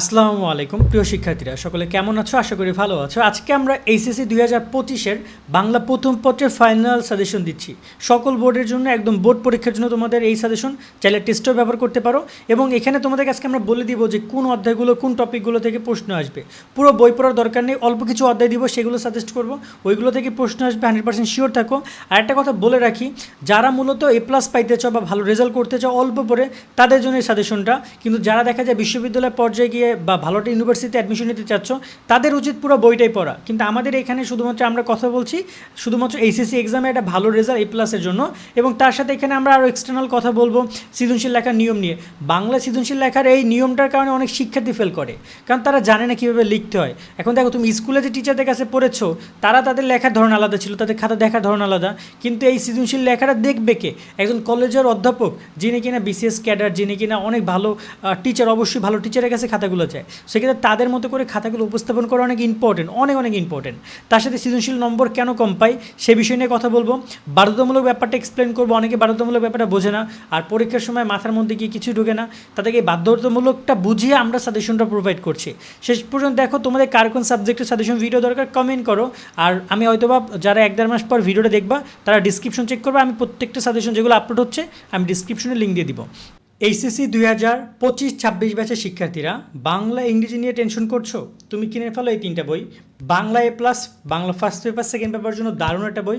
আসসালামু আলাইকুম, প্রিয় শিক্ষার্থীরা। সকলে কেমন আছো? আশা করি ভালো আছো। আজকে আমরা এইচএসসি দুই হাজার পঁচিশের বাংলা প্রথম পত্রের ফাইনাল সাজেশন দিচ্ছি। সকল বোর্ডের জন্য একদম বোর্ড পরীক্ষার জন্য তোমাদের এই সাজেশন চাইলে টেস্টও ব্যবহার করতে পারো। এবং এখানে তোমাদের আজকে আমরা বলে দিব যে কোন অধ্যায়গুলো, কোন টপিকগুলো থেকে প্রশ্ন আসবে। পুরো বই পড়ার দরকার নেই, অল্প কিছু অধ্যায় দিব, সেগুলো সাজেস্ট করব। ওইগুলো থেকে প্রশ্ন আসবে হান্ড্রেড পার্সেন্ট শিওর থাকো। আর একটা কথা বলে রাখি, যারা মূলত এ প্লাস পাইতে চাও বা ভালো রেজাল্ট করতে চাও, অল্প পরে তাদের জন্য এই সাজেশনটা কিন্তু যারা দেখা যায় বিশ্ববিদ্যালয় পর্যায়ে গিয়ে বা ভালো একটা ইউনিভার্সিটিতে অ্যাডমিশন নিতে চাচ্ছ, তাদের উচিত পুরো বইটাই পড়া। কিন্তু আমাদের এখানে শুধুমাত্র আমরা কথা বলছি, শুধুমাত্র এইচএসসি এক্সামে একটা ভালো রেজাল্ট এ প্লাসের জন্য। এবং তার সাথে এখানে আমরা আরও এক্সটার্নাল কথা বলব, সৃজনশীল লেখার নিয়ম নিয়ে। বাংলা সৃজনশীল লেখার এই নিয়মটার কারণে অনেক শিক্ষার্থী ফেল করে। কারণ তারা জানে না কীভাবে লিখতে হয়। এখন দেখো, তুমি স্কুলে যে টিচারদের কাছে পড়েছো, তারা তাদের লেখার ধরন আলাদা ছিল, তাদের খাতা দেখার ধরন আলাদা। কিন্তু এই সৃজনশীল লেখাটা দেখবে কে? একজন কলেজের অধ্যাপক, যিনি কিনা বিসিএস ক্যাডার যিনি কিনা অনেক ভালো টিচার অবশ্যই ভালো টিচারের কাছে খাতাগুলো চায়। সেক্ষেত্রে তাদের মতো করে খাতাগুলো উপস্থাপন করা অনেক ইম্পর্টেন্ট অনেক অনেক ইম্পর্টেন্ট তার সাথে সৃজনশীল নম্বর কেন কম পাই, সে বিষয় নিয়ে কথা বলব। বাধ্যতামূলক ব্যাপারটা এক্সপ্লেন করব, অনেকে বাধ্যতামূলক ব্যাপারটা বোঝে না। আর পরীক্ষার সময় মাথার মধ্যে গিয়ে কিছু ঢোকে না। তাদেরকে বাধ্যতামূলকটা বুঝিয়ে আমরা সাজেশনটা প্রোভাইড করছি। শেষ পর্যন্ত দেখো তোমাদের কার কোন সাবজেক্টের সাজেশন ভিডিও দরকার কমেন্ট করো। আর আমি হয়তোবা যারা এক দেড় মাস পর ভিডিওটা দেখবা, তারা ডিসক্রিপশন চেক করবে। আমি প্রত্যেকটা সাজেশন যেগুলো আপলোড হচ্ছে, আমি ডিসক্রিপশনে লিঙ্ক দিয়ে দিব। এইচএসসি দুই হাজার পঁচিশ ছাব্বিশ ব্যাচের শিক্ষার্থীরা বাংলা ইংরেজি নিয়ে টেনশন করছ? তুমি কিনে ফেলো এই তিনটা বই। Bangla A plus Bangla first paper second paper জন্য দারুণ একটা বই।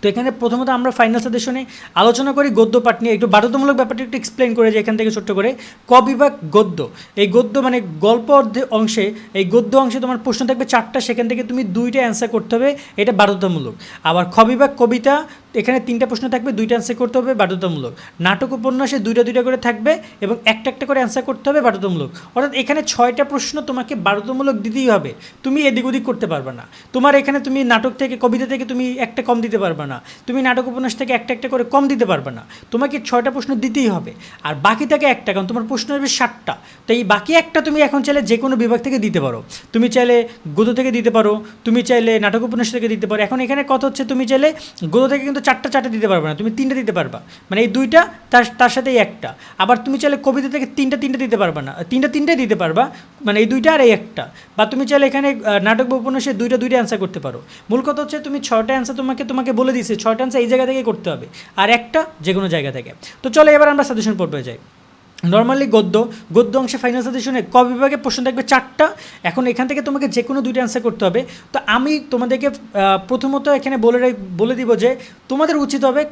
তো এখানে প্রথমত আমরা ফাইনাল সাজেশনে আলোচনা করি গদ্য পাঠ নিয়ে। একটু বাধ্যতামূলক ব্যাপারটা একটু এক্সপ্লেন করে যে এখান থেকে ছোট্ট করে, ক বিভাগ গদ্য? এই গদ্য মানে গল্প অংশে, এই গদ্য অংশে তোমার প্রশ্ন থাকবে চারটা, সেখান থেকে তুমি দুইটা অ্যান্সার করতে হবে, এটা বাধ্যতামূলক। আবার খ বিভাগ কবিতা এখানে তিনটা প্রশ্ন থাকবে, দুইটা অ্যান্সার করতে হবে, বাধ্যতামূলক। নাটক উপন্যাসে দুইটা দুইটা করে থাকবে এবং একটা একটা করে অ্যান্সার করতে হবে, বাধ্যতামূলক। অর্থাৎ এখানে ছয়টা প্রশ্ন তোমাকে বাধ্যতামূলক দিতেই হবে। তুমি এদিক ওদিক করতে পারবে না। তোমার এখানে তুমি নাটক থেকে, কবিতা থেকে তুমি একটা কম দিতে পারবে না। তুমি নাটক উপন্যাস থেকে একটা একটা করে কম দিতে পারবে না। তোমাকে ছয়টা প্রশ্ন দিতেই হবে। আর বাকি থাকে একটা, কারণ তোমার প্রশ্ন হবে ষাটটা তো এই বাকি একটা তুমি এখন চাইলে যে কোনো বিভাগ থেকে দিতে পারো। তুমি চাইলে গদ্য থেকে দিতে পারো। তুমি চাইলে নাটক উপন্যাস থেকে দিতে পারো। এখন এখানে কথা হচ্ছে? তুমি চাইলে গদ্য থেকে কিন্তু চারটা চারটে দিতে পারবে না, তুমি তিনটা দিতে পারবা। মানে এই দুইটা, তার তার সাথে একটা। আবার তুমি চাইলে কবিতা থেকে তিনটা তিনটা দিতে পারবে না। তিনটা তিনটাই দিতে পারবা মানে এই দুইটা আর এই একটা। বা তুমি চাইলে এখানে নাটক বা উপন্যাসে দুইটা দুইটা অ্যান্সার করতে পারো। মূল কথা হচ্ছে তুমি ছয়টা অ্যান্সার তোমাকে তোমাকে বলে দিয়েছে, ছয়টা অ্যান্সার এই জায়গা থেকে করতে হবে। আর একটা যে কোনো জায়গা থেকে। তো চলো এবার আমরা সাজেশন পড়বে যাই। নর্মালি গদ্য গদ্য অংশে ফাইনাল সাজেশনে ক বিভাগে প্রশ্ন থাকবে চারটা। এখন এখান থেকে তোমাকে যে কোনো দুইটা অ্যান্সার করতে হবে। তো আমি তোমাদেরকে প্রথমত এখানে বলে বলে দিব যে তোমাদের উচিত হবে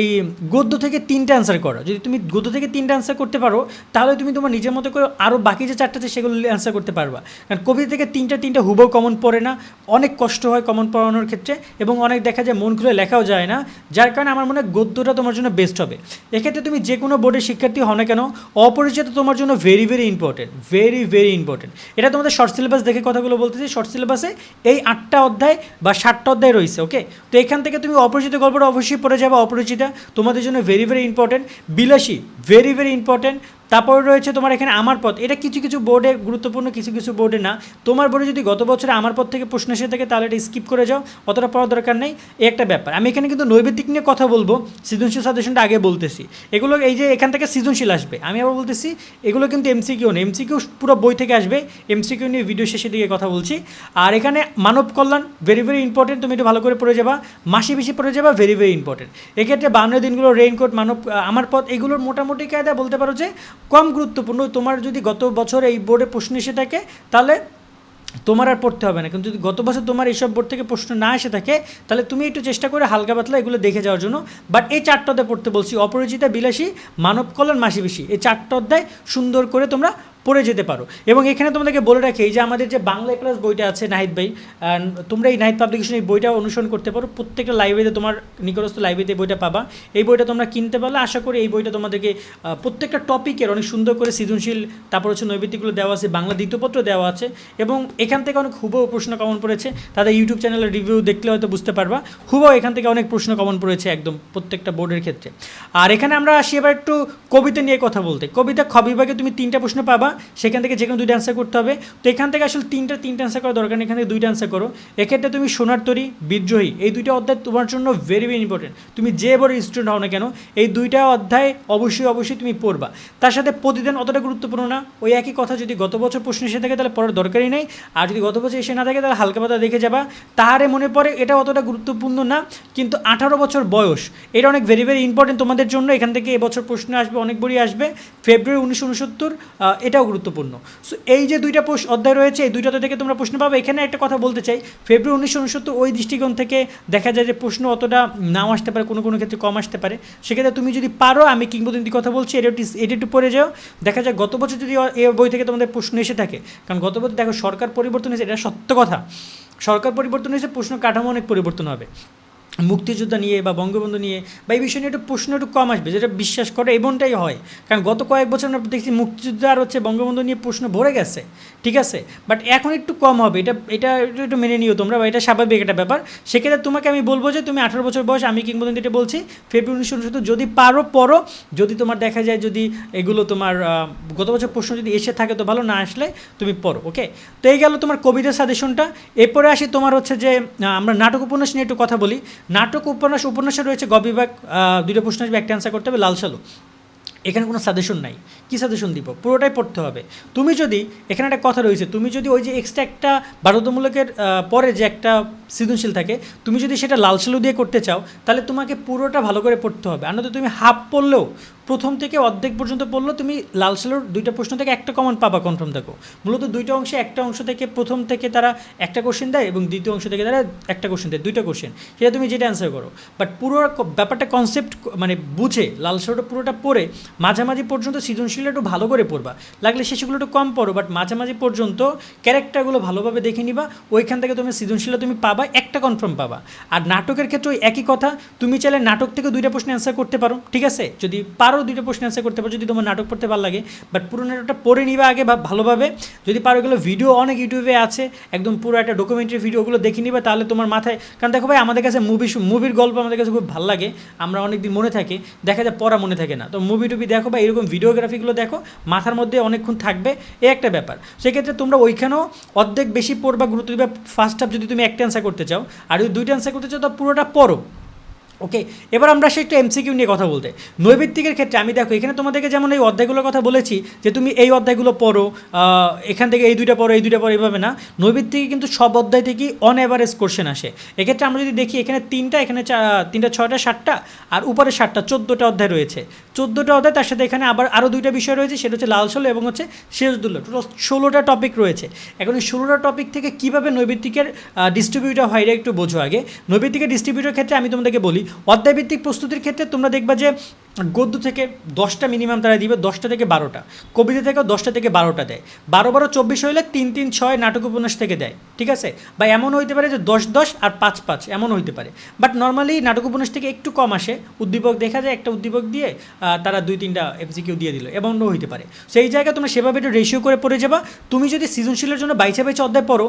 এই গদ্য থেকে তিনটা অ্যান্সার করো। যদি তুমি গদ্য থেকে তিনটা অ্যান্সার করতে পারো, তাহলে তুমি তোমার নিজের মতো করে আরও বাকি যে চারটা আছে, সেগুলো অ্যান্সার করতে পারবা। কারণ কবিতা থেকে তিনটা তিনটা হুবও কমন পড়ে না। অনেক কষ্ট হয় কমন পড়ানোর ক্ষেত্রে এবং অনেক দেখা যায় মন খুলে লেখাও যায় না। যার কারণে আমার মনে হয় গদ্যটা তোমার জন্য বেস্ট হবে। এক্ষেত্রে তুমি যে কোনো বোর্ডের শিক্ষার্থী হও না কেন, অপরিচিত তোমার জন্য very very important very very important এটা তোমাদের শর্ট সিলেবাস দেখে কথাগুলো বলতেছি। শর্ট সিলেবাসে এই আটটা অধ্যায় বা সাতটা অধ্যায় রয়েছে ওকে তো এখান থেকে তুমি অপরিচিত গল্পটা অবশ্যই পড়ে যাবে, অপরিচিতা তোমাদের জন্য ভেরি ভেরি ইম্পর্টেন্ট বিলাসী ভেরি ভেরি ইম্পর্টেন্ট তারপরে রয়েছে তোমার এখানে আমার পথ এটা কিছু কিছু বোর্ডে গুরুত্বপূর্ণ কিছু কিছু বোর্ডে না। তোমার বোর্ডে যদি গত বছরে আমার পথ থেকে প্রশ্ন এসে থাকে, তাহলে এটা স্কিপ করে যাও। অতটা পড়ার দরকার নেই। এই একটা ব্যাপার। আমি এখানে কিন্তু নৈবেদিক নিয়ে কথা বলব। সৃজনশীল সাজেশনটা আগে বলতেছি। এগুলো এই যে এখান থেকে সৃজনশীল আসবে। আমি আবার বলতেছি, এগুলো কিন্তু এমসিকিউ নেই এমসিকিউ পুরো বই থেকে আসবে। এমসিকিউ নিয়ে ভিডিও শেষের দিকে কথা বলছি। আর এখানে মানব কল্যাণ ভেরি ভেরি ইম্পর্টেন্ট তুমি একটু ভালো করে পড়ে যাবা। মাসি বেশি পড়ে যাবা ভেরি ভেরি ইম্পর্টেন্ট এক্ষেত্রে বান্ন দিনগুলো রেইনকোট মানব আমার পথ এগুলোর মোটামুটি কায়দা বলতে পারো যে কম গুরুত্বপূর্ণ। তোমার যদি গত বছর এই বোর্ডে প্রশ্ন এসে থাকে, তাহলে তোমার আর পড়তে হবে না। কিন্তু যদি গত বছর তোমার এইসব বোর্ড থেকে প্রশ্ন না এসে থাকে, তাহলে তুমি একটু চেষ্টা করে হালকা পাতলা এগুলো দেখে যাওয়ার জন্য। বাট এই চারটা অধ্যায় পড়তে বলছি। অপরিচিতা বিলাসী মানব কল্যাণ মাসি বেশি এই চারটা অধ্যায় সুন্দর করে তোমরা পড়ে যেতে পারো। এবং এখানে তোমাদেরকে বলে রাখি, এই যে আমাদের যে বাংলা ক্লাস বইটা আছে, নাহিদ ভাই তোমরা এই নাহিদ পাবলিকেশন এই বইটা অনুসরণ করতে পারো। প্রত্যেকটা লাইব্রেরিতে তোমার নিকটস্থ লাইব্রেরিতে বইটা পাবা। এই বইটা তোমরা কিনতে পারলে, আশা করি এই বইটা তোমাদেরকে প্রত্যেকটা টপিকের অনেক সুন্দর করে সৃজনশীল, তারপর হচ্ছে নৈবেদিকগুলো দেওয়া আছে, বাংলা দ্বিতীয়পত্র দেওয়া আছে, এবং এখান থেকে অনেক হুবহু প্রশ্ন কমন পড়েছে। তাদের ইউটিউব চ্যানেলের রিভিউ দেখলে হয়তো বুঝতে পারবা। হুবহু এখান থেকে অনেক প্রশ্ন কমন পড়েছে একদম প্রত্যেকটা বোর্ডের ক্ষেত্রে। আর এখানে আমরা আসি এবার একটু কবিতা নিয়ে কথা বলতে। কবিতা খ বিভাগে তুমি তিনটা প্রশ্ন পাবা। সেখান থেকে যে কোনো দুইটা অ্যান্সার করতে হবে। তো এখান থেকে আসলে তিনটা তিনটা অ্যান্সার করা দরকার নেই, এখান থেকে দুইটা অ্যান্সার করো। এক্ষেত্রে তুমি সোনার তরী, বিদ্রোহী, এই দুইটা অধ্যায় তোমার জন্য ভেরি ভেরি ইম্পর্টেন্ট তুমি যে বড় স্টুডেন্ট হও না কেন, এই দুইটা অধ্যায় অবশ্যই অবশ্যই তুমি পড়বা। তার সাথে প্রতিদিন অতটা গুরুত্বপূর্ণ না। ওই একই কথা যদি গত বছর প্রশ্ন এসে থাকে, তাহলে পড়ার দরকারই নেই। আর যদি গত বছর এসে না থাকে, তাহলে হালকা পাতা দেখে যাবা। তাহারে মনে পড়ে, এটা অতটা গুরুত্বপূর্ণ না, কিন্তু আঠারো বছর বয়স, এটা অনেক ভেরি ভেরি ইম্পর্টেন্ট তোমাদের জন্য। এখান থেকে এবছর প্রশ্ন আসবে, অনেক বড়ি আসবে। ফেব্রুয়ারি উনিশশো উনসত্তর এটাও গুরুত্বপূর্ণ। সো এই যে দুইটা প্রশ্ন অধ্যায় রয়েছে, এই দুইটাতে থেকে তোমরা প্রশ্ন পাবে। এখানে একটা কথা বলতে চাই। ফেব্রুয়ারি উনিশশো উনসত্তর ওই দৃষ্টিকোণ থেকে দেখা যায় যে প্রশ্ন অতটা নাও আসতে পারে, কোনো কোনো ক্ষেত্রে কম আসতে পারে। সেক্ষেত্রে তুমি যদি পারো, আমি কিংবদন্তি কথা বলছি এটা একটু এটা একটু পড়ে যাও। দেখা যায় গত বছর যদি এই বই থেকে তোমাদের প্রশ্ন এসে থাকে, কারণ গত বছর দেখো সরকার পরিবর্তন হয়েছে, এটা সত্য কথা। সরকার পরিবর্তন হয়েছে, প্রশ্ন কাঠামো অনেক পরিবর্তন হবে। মুক্তিযোদ্ধা নিয়ে বা বঙ্গবন্ধু নিয়ে বা এই বিষয় নিয়ে একটু প্রশ্ন একটু কম আসবে, যেটা বিশ্বাস করে এমনটাই হয়। কারণ গত কয়েক বছর আমরা দেখছি মুক্তিযুদ্ধ আর হচ্ছে বঙ্গবন্ধু নিয়ে প্রশ্ন ভরে গেছে। ঠিক আছে? বাট এখন একটু কম হবে। এটা এটা একটু মেনে নিও তোমরা বা এটা স্বাভাবিক একটা ব্যাপার। সেক্ষেত্রে তোমাকে আমি বলব যে তুমি আঠারো বছর বয়স আমি কিংবদন্তি এটা বলছি ফেব্রুয়ারি উনিশশো উনসত্তর যদি পারো পড়ো। যদি তোমার দেখা যায় যদি এগুলো তোমার গত বছর প্রশ্ন যদি এসে থাকে তো ভালো না আসলে তুমি পড়ো ওকে তো এই গেল তোমার কবিতা সাজেশনটা এরপরে আসি তোমার হচ্ছে যে আমরা নাটক উপন্যাস নিয়ে একটু কথা বলি। নাটক উপন্যাস উপন্যাসে রয়েছে গ বিভাগ আহ, দুইটা প্রশ্ন আসবে একটা অ্যান্সার করতে হবে লাল সালু। এখানে কোনো সাজেশন নাই। কী সাজেশন দিব? পুরোটাই পড়তে হবে। তুমি যদি, এখানে একটা কথা রয়েছে, তুমি যদি ওই যে এক্সট্রা একটা বাধ্যতামূলকের পরে যে একটা সৃজনশীল থাকে, তুমি যদি সেটা লাল সালু দিয়ে করতে চাও, তাহলে তোমাকে পুরোটা ভালো করে পড়তে হবে। আর তুমি হাফ পড়লেও, প্রথম থেকে অর্ধেক পর্যন্ত পড়লেও তুমি লাল সালুর দুইটা প্রশ্ন থেকে একটা কমন পাবা কনফার্ম থাকো মূলত দুইটা অংশে একটা অংশ থেকে প্রথম থেকে তারা একটা কোশ্চেন দেয় এবং দ্বিতীয় অংশ থেকে তারা একটা কোশ্চেন দেয়, দুইটা কোশ্চেন সেটা তুমি যেটা অ্যান্সার করো। বাট পুরো ব্যাপারটা কনসেপ্ট মানে বুঝে, লাল সালুটা পুরোটা পড়ে মাঝামাঝি পর্যন্ত সৃজনশীল একটু ভালো করে পড়বা। লাগলে সেগুলো একটু কম পড়ো বাট মাঝামাঝি পর্যন্ত ক্যারেক্টারগুলো ভালোভাবে দেখে নিবা। ওইখান থেকে তুমি সৃজনশীল তুমি পাবা, একটা কনফার্ম পাবা। আর নাটকের ক্ষেত্রে ওই একই কথা, তুমি চাইলে নাটক থেকে দুইটা প্রশ্ন অ্যান্সার করতে পারো, ঠিক আছে? যদি পারো দুইটা প্রশ্ন অ্যান্সার করতে পারো, যদি তোমার নাটক পড়তে ভালো লাগে বাট পুরো নাটকটা পড়ে নিবা আগে বা ভালোভাবে। যদি পারো এগুলো ভিডিও অনেক ইউটিউবে আছে, একদম পুরো একটা ডকুমেন্টারি ভিডিওগুলো দেখে নিবা, তাহলে তোমার মাথায়, কারণ দেখো ভাই, আমাদের কাছে মুভি মুভির গল্প আমাদের কাছে খুব ভালো লাগে। আমরা অনেক দিন মনে থাকে, দেখা যায় পড়া মনে থাকে না। তো মুভি টুভি দেখো বা এরকম ভিডিওগ্রাফিগুলো দেখো, মাথার মধ্যে অনেকক্ষণ থাকবে, এ একটা ব্যাপার। সেক্ষেত্রে তোমরা ওইখানেও অর্ধেক বেশি পড়বা, গুরুত্ব দিবে। ফার্স্ট হাফ যদি তুমি একটা অ্যান্সার করতে চাও, আর যদি দুইটা অ্যান্সার করতে চাও, তো পুরোটা পড়ো। ওকে এবার আমরা সে একটু এমসিকিউ নিয়ে কথা বলতে। নৈবিত্তিকের ক্ষেত্রে আমি দেখো, এখানে তোমাদেরকে যেমন এই অধ্যায়গুলোর কথা বলেছি, যে তুমি এই অধ্যায়গুলো পড়ো এখান থেকে এই দুইটা পড়ো, এই দুইটা পড়ো এইভাবে না। নৈবিত্তিকে কিন্তু সব অধ্যায় থেকেই অন অ্যাভারেজ কোশ্চেন আসে। এক্ষেত্রে আমরা যদি দেখি, এখানে তিনটা এখানে তিনটা, ছয়টা, সাতটা, আর উপরে সাতটা, চোদ্দোটা অধ্যায় রয়েছে। চোদ্দোটা অধ্যায়, তার সাথে এখানে আবার আরও দুইটা বিষয় রয়েছে, সেটা হচ্ছে লাল ষোলো এবং হচ্ছে শেষদুল্লো। টোটাল ষোলোটা টপিক রয়েছে। এখন এই ষোলোটা টপিক থেকে কীভাবে নৈবিত্তিকের ডিস্ট্রিবিউটার হয়, এটা একটু বোঝো আগে। নৈবিত্তিকের ডিস্ট্রিবিউটার ক্ষেত্রে আমি তোমাদেরকে বলি অধ্যায়ভিত্তিক প্রস্তুতির ক্ষেত্রে তোমরা দেখবা যে গদ্য থেকে দশটা মিনিমাম তারা দিবে, দশটা থেকে বারোটা। কবিতা থেকেও দশটা থেকে বারোটা দেয়। বারো বারো চব্বিশ হইলে তিন তিন, ছয় নাটক উপন্যাস থেকে দেয়, ঠিক আছে? বা এমন হইতে পারে যে দশ দশ আর পাঁচ পাঁচ এমন হইতে পারে। বাট নর্মালি নাটক উপন্যাস থেকে একটু কম আসে। উদ্দীপক দেখা যায়, একটা উদ্দীপক দিয়ে তারা দুই, তিনটা এমসিকিউ দিয়ে দিল, এমনও হইতে পারে। সেই জায়গায় তোমরা সেভাবে একটু রেশিও করে পড়ে যাবা। তুমি যদি সৃজনশীলের জন্য বাইচে বাইচে অধ্যায় পড়ো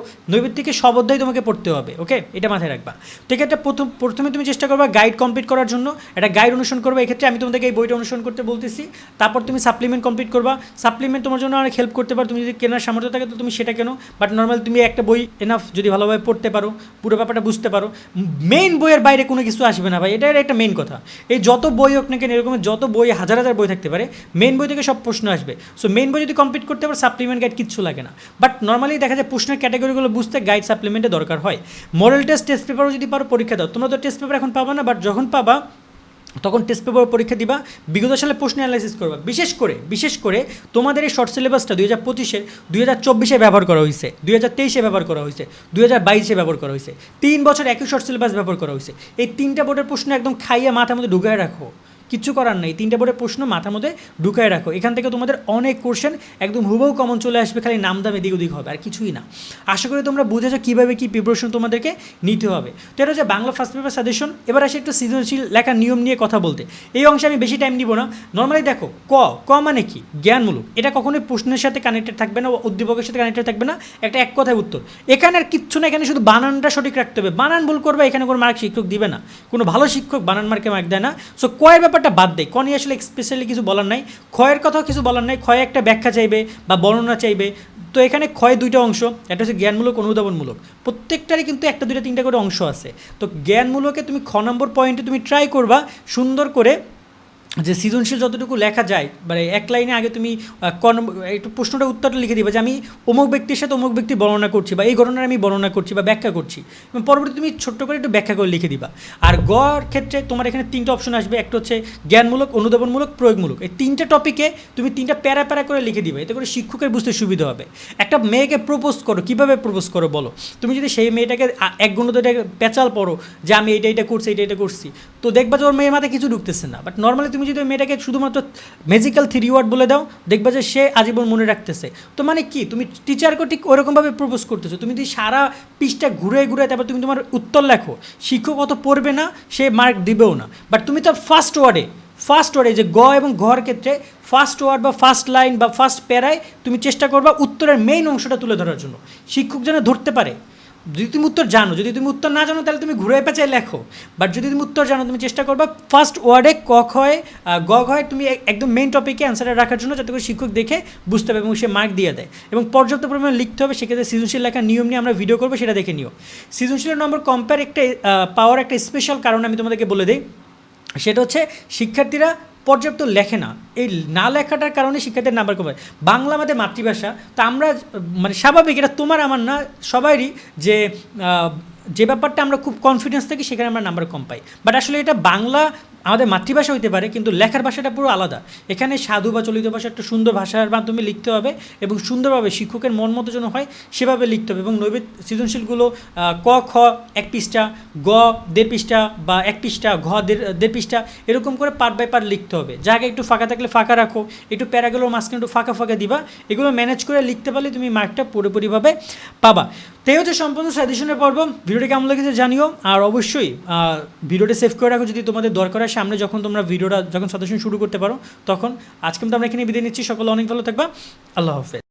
থেকে সব অধ্যায় তোমাকে পড়তে হবে ওকে এটা মাথায় রাখবা। তো এক্ষেত্রে প্রথম, প্রথমে তুমি চেষ্টা করবা গাইড কমপ্লিট করার জন্য। একটা গাইড অনুসরণ করবে, এক্ষেত্রে আমি তোমাদেরকে এই বইটা অনুসরণ করতে বলতেছি। তারপর তুমি সাপ্লিমেন্ট কমপ্লিট করবা। সাপ্লিমেন্ট তোমার জন্য অনেক হেল্প করতে পারো। তুমি যদি কেনার সামর্থ্য থাকে, তো তুমি সেটা কেনো। বাট নর্মাল তুমি একটা বই এনাফ যদি ভালোভাবে পড়তে পারো, পুরো ব্যাপারটা বুঝতে পারো। মেইন বইয়ের বাইরে কোনো কিছু আসবে না ভাই। এটা একটা মেইন কথা। এই যত বই হোক না কেন, এরকম যত বই হাজার হাজার বই থাকতে পারে মেইন বই থেকে সব প্রশ্ন আসবে। সো মেইন বই যদি কমপ্লিট করতে পারো সাপ্লিমেন্ট গাইড কিচ্ছু লাগে না। বাট নর্মালি দেখা যায় প্রশ্নের ক্যাটাগরিগুলো বুঝতে গাইড সাপ্লিমেন্টের দরকার হয়। মডেল টেস্ট টেস্ট পেপারও যদি পারো, পরীক্ষা দাও। তোমরা তো টেস্ট পেপার এখন পাবা না বাট যখন পাবা তখন টেস্ট পেপার পরীক্ষা দিবা, বিগত সালে প্রশ্ন অ্যানালাইসিস করবা। বিশেষ করে বিশেষ করে তোমাদের এই শর্ট সিলেবাসটা দুই হাজার পঁচিশের দুই হাজার চব্বিশে ব্যবহার করা হয়েছে। দুই হাজার তেইশে ব্যবহার করা হয়েছে। দুই হাজার বাইশে ব্যবহার করা হয়েছে। তিন বছর একই শর্ট সিলেবাস ব্যবহার করা হয়েছে। এই তিনটা বোর্ডের প্রশ্ন একদম খাইয়ে মাথার মধ্যে ঢুকায় রাখো। কিচ্ছু করার নেই। তিনটা বোর্ডের প্রশ্ন মাথার মধ্যে ঢুকায় রাখো। এখান থেকে তোমাদের অনেক কোশ্চেন একদম হুবহু কমন চলে আসবে, খালি নাম দাম এদিক ওদিক হবে, আর কিছুই না। আশা করি তোমরা বুঝেছ কীভাবে কী প্রিপারেশন তোমাদেরকে নিতে হবে। তো এটা হচ্ছে বাংলা ফার্স্ট পেপার সাজেশন এবার আসে একটু সৃজনশীল লেখার নিয়ম নিয়ে কথা বলতে। এই অংশে আমি বেশি টাইম নিব না। নর্মালি দেখো, ক ক মানে কি? জ্ঞানমূলক। এটা কখনোই প্রশ্নের সাথে কানেক্টেড থাকবে না, উদ্দীপকের সাথে কানেক্টেড থাকবে না। একটা এক কথায় উত্তর। এখানে আর কিচ্ছু না, এখানে শুধু বানানটা সঠিক রাখতে হবে। বানান ভুল করবে, এখানে কোনো মার্ক শিক্ষক দিবে না। কোনো ভালো শিক্ষক বানান মার্কে মার্ক দেয় না। সো কয়ের ব্যাপারটা বাদ দেয় কনি আসলে স্পেশালি কিছু বলার নাই। ক্ষয়ের কথাও কিছু বলার নাই। ক্ষয় একটা ব্যাখ্যা চাইবে বা বর্ণনা চাইবে। তো এখানে ক্ষয় দুইটা অংশ। একটা হচ্ছে জ্ঞানমূলক অনুধাবনমূলক প্রত্যেকটারই কিন্তু একটা দুইটা তিনটা করে অংশ আছে। তো জ্ঞানমূলকে তুমি খ নম্বর পয়েন্টে তুমি ট্রাই করবা সুন্দর করে যে সৃজনশীল যতটুকু লেখা যায় মানে এক লাইনে আগে তুমি আহ, একটু প্রশ্নটা উত্তরটা লিখে দিবা যে আমি অমুক ব্যক্তির সাথে অমুক ব্যক্তি বর্ণনা করছি বা এই ঘটনার আমি বর্ণনা করছি বা ব্যাখ্যা করছি। এবং পরবর্তী তুমি ছোট্ট করে একটু ব্যাখ্যা করে লিখে দিবা। আর গড় ক্ষেত্রে তোমার এখানে তিনটা অপশন আসবে। একটা হচ্ছে জ্ঞানমূলক অনুধাবনমূলক প্রয়োগমূলক। এই তিনটা টপিকে তুমি তিনটা প্যারা প্যারা করে লিখে দিবে। এতে করে শিক্ষকের বুঝতে সুবিধা হবে। একটা মেয়েকে প্রপোজ করো কীভাবে প্রপোজ করো বলো? তুমি যদি সেই মেয়েটাকে এক ঘণ্টা ধরে পেঁচাল পড়ো যে আমি এইটা এটা করছি এটা এটা করছি তো দেখবা যে ওর মেয়ের মাথায় কিছু ঢুকতেছে না। বাট নর্মালি তুমি যদি ওই মেয়েটাকে শুধুমাত্র ম্যাজিক্যাল থ্রি ওয়ার্ড বলে দাও, দেখবা যে সে আজীবন মনে রাখতেছে। তো মানে কি? তুমি টিচারকে ঠিক ওরকমভাবে প্রপোজ করতেছো। তুমি যদি সারা পিসটা ঘুরে ঘুরে তারপর তুমি তোমার উত্তর লেখো, শিক্ষক অত পড়বে না, সে মার্ক দিবেও না। বাট তুমি তার ফার্স্ট ওয়ার্ডে ফার্স্ট ওয়ার্ডে যে গ এবং ঘর ক্ষেত্রে ফার্স্ট ওয়ার্ড বা ফার্স্ট লাইন বা ফার্স্ট প্যারায় তুমি চেষ্টা করবা উত্তরের মেইন অংশটা তুলে ধরার জন্য। শিক্ষক যেন ধরতে পারে। যদি তুমি উত্তর জানো যদি তুমি উত্তর না জানো তাহলে তুমি ঘুরে পেঁচায় লেখো। বাট যদি তুমি উত্তর জানো তুমি চেষ্টা করবা ফার্স্ট ওয়ার্ডে ক খয়ে আহ, গ ঘয়ে তুমি একদম মেন টপিকে অ্যান্সারটা রাখার জন্য যাতে করে শিক্ষক দেখে বুঝতে হবে এবং সে মার্ক দিয়ে দেয়। এবং পর্যাপ্ত পরিমাণে লিখতে হবে সেক্ষেত্রে সৃজনশীল লেখার নিয়ম নিয়ে আমরা ভিডিও করব সেটা দেখে নিও। সৃজনশীলের নম্বর কম্পেয়ার একটা পাওয়ার একটা স্পেশাল কারণ আমি তোমাদেরকে বলে দিই। সেটা হচ্ছে শিক্ষার্থীরা পর্যাপ্ত লেখে না। এই না লেখাটার কারণে শিক্ষার্থীর নাম্বার কমে। বাংলা আমাদের মাতৃভাষা, তা আমরা মানে স্বাভাবিক, এটা তোমার আমার না সবারই যে যে ব্যাপারটা আমরা খুব কনফিডেন্স থাকি, সেখানে আমরা নাম্বার কম পাই। বাট আসলে এটা বাংলা আমাদের মাতৃভাষা হইতে পারে, কিন্তু লেখার ভাষাটা পুরো আলাদা। এখানে সাধু বা চলিত ভাষা একটা সুন্দর ভাষার মাধ্যমে লিখতে হবে এবং সুন্দরভাবে শিক্ষকের মন মতো যেন হয়, সেভাবে লিখতে হবে এবং নৈবেদ, সৃজনশীলগুলো ক, খ, এক পৃষ্ঠা, গ, দেড় পৃষ্ঠা বা এক পৃষ্ঠা, ঘ, দেড় পৃষ্ঠা, এরকম করে পার্ট বাই পার্ট লিখতে হবে। জায়গায় একটু ফাঁকা থাকলে ফাঁকা রাখো, একটু প্যারাগুলোর মাঝখানে একটু ফাঁকা ফাঁকা দিবা, এগুলো ম্যানেজ করে লিখতে পারলে তুমি মার্কটা পুরোপুরিভাবে পাবা। তাই হচ্ছে সম্পূর্ণ সাজেশনের পর্ব, ভিডিওটি কেমন লেগেছে জানিও, আর অবশ্যই ভিডিওটি সেভ করে রাখো যদি তোমাদের দরকার হয়। সামনে যখন তোমরা ভিডিওটা, যখন সাজেশন শুরু করতে পারো, তখন আজকে তো আমরা এখানে বিদায় নিচ্ছি। সকলে অনেক ভালো থাকবা। আল্লাহ হাফেজ।